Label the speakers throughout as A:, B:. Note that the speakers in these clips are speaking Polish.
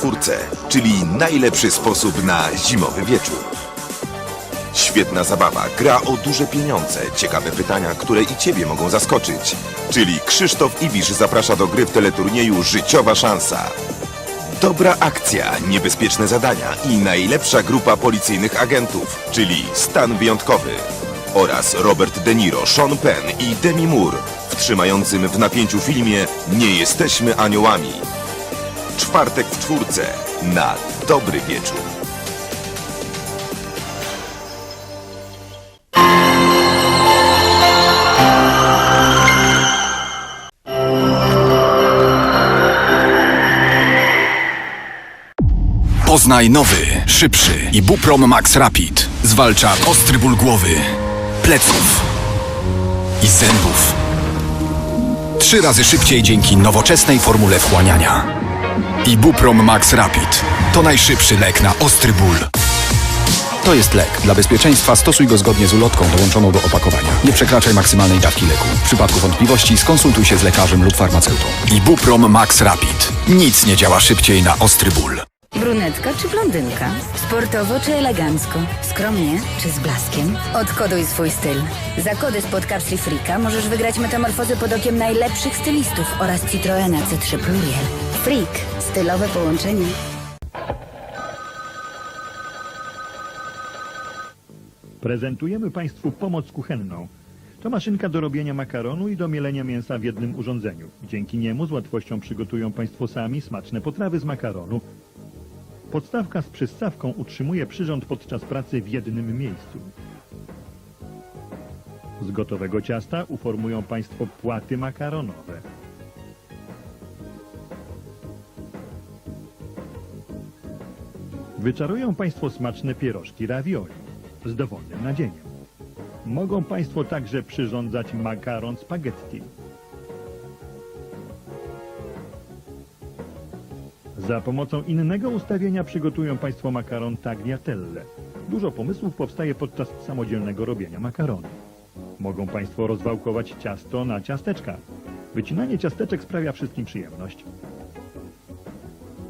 A: czwórce, czyli najlepszy sposób na zimowy wieczór. Świetna zabawa, gra o duże pieniądze, ciekawe pytania, które i Ciebie mogą zaskoczyć. Czyli Krzysztof Ibisz zaprasza do gry w teleturnieju Życiowa Szansa. Dobra akcja, niebezpieczne zadania i najlepsza grupa policyjnych agentów, czyli Stan Wyjątkowy. Oraz Robert De Niro, Sean Penn i Demi Moore w trzymającym w napięciu filmie Nie jesteśmy aniołami. Czwartek w czwórce na dobry wieczór.
B: Poznaj nowy, szybszy Ibuprom Max Rapid. Zwalcza ostry ból głowy, pleców i zębów. Trzy razy szybciej dzięki nowoczesnej formule wchłaniania. Ibuprom Max Rapid to najszybszy lek na ostry ból. To jest lek. Dla bezpieczeństwa stosuj go zgodnie z ulotką dołączoną do opakowania. Nie przekraczaj maksymalnej dawki leku. W przypadku wątpliwości skonsultuj się z lekarzem lub farmaceutą. Ibuprom Max Rapid. Nic nie działa szybciej na ostry ból.
C: Brunetka czy blondynka? Sportowo czy elegancko? Skromnie czy z blaskiem? Odkoduj swój styl. Za kody spod kapsli Freaka możesz wygrać metamorfozę pod okiem najlepszych stylistów oraz Citroena C3 Pluriel. Freak. Stylowe połączenie.
D: Prezentujemy Państwu pomoc kuchenną. To maszynka do robienia makaronu i do mielenia mięsa w jednym urządzeniu. Dzięki niemu z łatwością przygotują Państwo sami smaczne potrawy z makaronu. Podstawka z przystawką utrzymuje przyrząd podczas pracy w jednym miejscu. Z gotowego ciasta uformują Państwo płaty makaronowe. Wyczarują Państwo smaczne pierożki ravioli z dowolnym nadzieniem. Mogą Państwo także przyrządzać makaron spaghetti. Za pomocą innego ustawienia przygotują Państwo makaron tagliatelle. Dużo pomysłów powstaje podczas samodzielnego robienia makaronu. Mogą Państwo rozwałkować ciasto na ciasteczka. Wycinanie ciasteczek sprawia wszystkim przyjemność.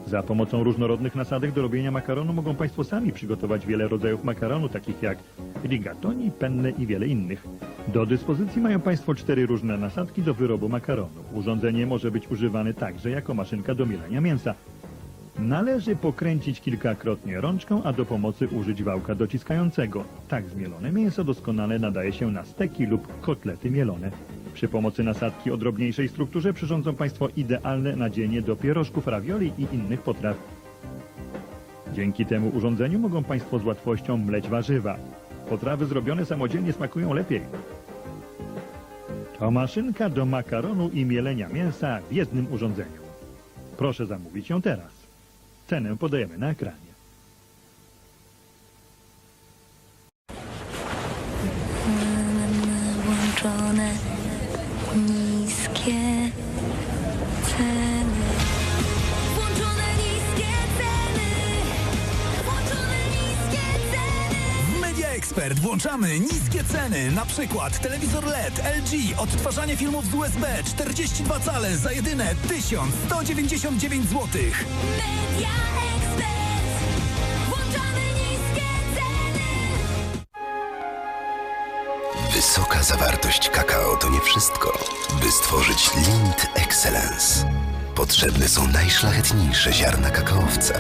D: Za pomocą różnorodnych nasadek do robienia makaronu mogą Państwo sami przygotować wiele rodzajów makaronu, takich jak rigatoni, penne i wiele innych. Do dyspozycji mają Państwo cztery różne nasadki do wyrobu makaronu. Urządzenie może być używane także jako maszynka do mielenia mięsa. Należy pokręcić kilkakrotnie rączką, a do pomocy użyć wałka dociskającego. Tak zmielone mięso doskonale nadaje się na steki lub kotlety mielone. Przy pomocy nasadki o drobniejszej strukturze przyrządzą Państwo idealne nadzienie do pierożków, ravioli i innych potraw. Dzięki temu urządzeniu mogą Państwo z łatwością mleć warzywa. Potrawy zrobione samodzielnie smakują lepiej. To maszynka do makaronu i mielenia mięsa w jednym urządzeniu. Proszę zamówić ją teraz. Cenę podajemy na ekranie.
E: Expert włączamy niskie ceny. Na przykład telewizor LED LG, odtwarzanie filmów z USB 42 cale za jedyne 1199 zł.
F: Media Expert. Włączamy niskie ceny.
G: Wysoka zawartość kakao to nie wszystko. By stworzyć Lind Excellence, potrzebne są najszlachetniejsze ziarna kakaowca,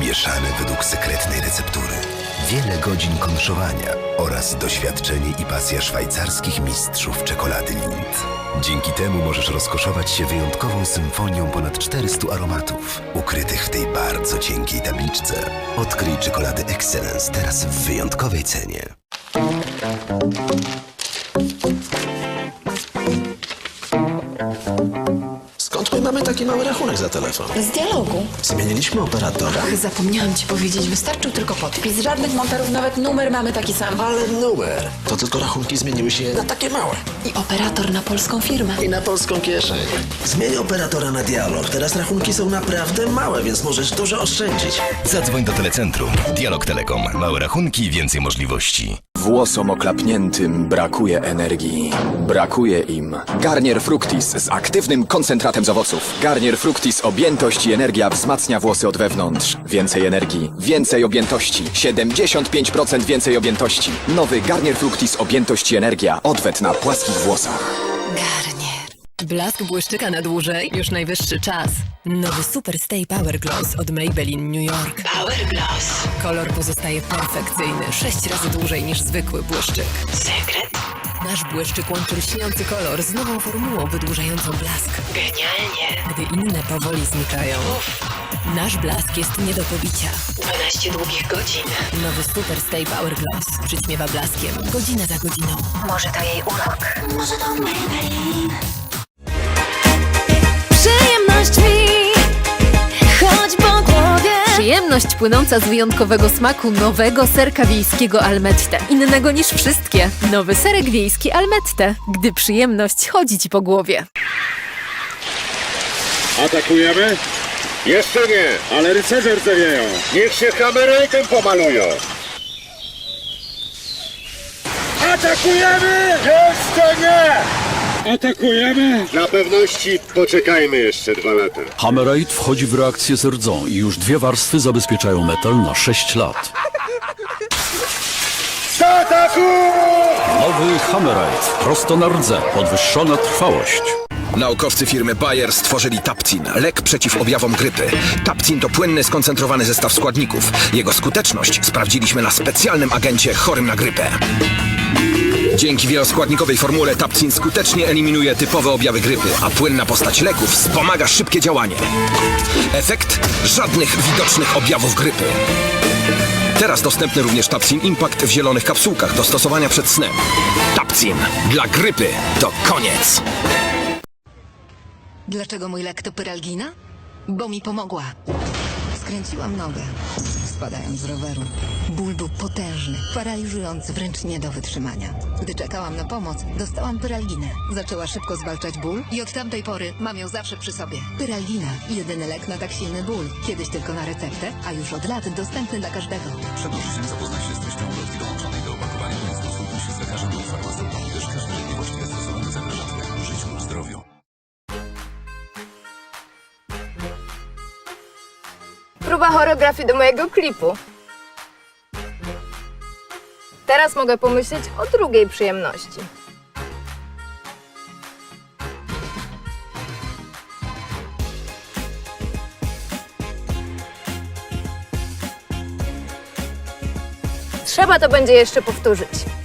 G: mieszane według sekretnej receptury. Wiele godzin konszowania oraz doświadczenie i pasja szwajcarskich mistrzów czekolady Lind. Dzięki temu możesz rozkoszować się wyjątkową symfonią ponad 400 aromatów, ukrytych w tej bardzo cienkiej tabliczce. Odkryj czekoladę Excellence teraz w wyjątkowej cenie.
H: Skąd my mamy taki mały rachunek za telefon?
I: Z dialogu.
H: Zmieniliśmy operatora.
I: Ach, zapomniałam ci powiedzieć, wystarczył tylko podpis. Żadnych monterów, nawet numer mamy taki sam.
H: Ale numer. To tylko rachunki zmieniły się na takie małe.
I: I operator na polską firmę.
H: I na polską kieszeń. Zmień operatora na dialog. Teraz rachunki są naprawdę małe, więc możesz dużo oszczędzić.
G: Zadzwoń do telecentrum. Dialog Telekom. Małe rachunki, więcej możliwości.
B: Włosom oklapniętym brakuje energii. Brakuje im. Garnier Fructis z aktywnym koncentratem z owoców. Garnier Fructis objętość i energia wzmacnia włosy od wewnątrz. Więcej energii, więcej objętości. 75% więcej objętości. Nowy Garnier Fructis objętość i energia. Odwet na płaskich włosach.
I: Garnier.
J: Blask błyszczyka na dłużej, już najwyższy czas. Nowy Super Stay Power Gloss od Maybelline New York.
I: Power Gloss.
J: Kolor pozostaje perfekcyjny, sześć razy dłużej niż zwykły błyszczyk.
I: Sekret.
J: Nasz błyszczyk łączy lśniący kolor z nową formułą wydłużającą blask,
I: Genialnie.
J: gdy inne powoli znikają. Nasz blask jest nie do pobicia.
I: 12 długich godzin.
J: Nowy Super Stay Power Gloss przyćmiewa blaskiem, godzina za godziną.
C: Może to jej urok.
F: Może to Maybelline Przyjemność mi Chodź po głowie
J: Przyjemność płynąca z wyjątkowego smaku nowego serka wiejskiego Almette. Innego niż wszystkie. Nowy serek wiejski Almette. Gdy przyjemność chodzi ci po głowie.
K: Atakujemy? Jeszcze nie, ale rycerze rdzewieją. Niech się kamerajtem pomalują. Atakujemy! Jeszcze nie! Atakujemy? Dla pewności poczekajmy jeszcze dwa lata.
L: Hammerite wchodzi w reakcję z rdzą i już dwie warstwy zabezpieczają metal na 6 lat.
K: Ataku!
L: Nowy Hammerite. Prosto na rdze. Podwyższona trwałość.
B: Naukowcy firmy Bayer stworzyli Tapcin, lek przeciw objawom grypy. Tapcin to płynny, skoncentrowany zestaw składników. Jego skuteczność sprawdziliśmy na specjalnym agencie chorym na grypę. Dzięki wieloskładnikowej formule Tapcin skutecznie eliminuje typowe objawy grypy, a płynna postać leków wspomaga szybkie działanie. Efekt? Żadnych widocznych objawów grypy. Teraz dostępny również Tapcin Impact w zielonych kapsułkach do stosowania przed snem. Tapcin. Dla grypy to koniec.
I: Dlaczego mój lek to pyralgina? Bo mi pomogła. Skręciłam nogę, spadając z roweru. Ból był potężny, paraliżujący, wręcz nie do wytrzymania. Gdy czekałam na pomoc, dostałam pyralginę. Zaczęła szybko zwalczać ból i od tamtej pory mam ją zawsze przy sobie. Pyralgina, jedyny lek na tak silny ból. Kiedyś tylko na receptę, a już od lat dostępny dla każdego.
G: Przed użyciem zapoznaj się z treścią ulotki dołączonej do opakowania oraz konsultuj się z lekarzem lub farmaceutą, gdyż każdy niewłaściwie stosowany zagraża Twojemu życiu lub zdrowiu.
M: Próba choreografii do mojego klipu. Teraz mogę pomyśleć o drugiej przyjemności. Trzeba to będzie jeszcze powtórzyć.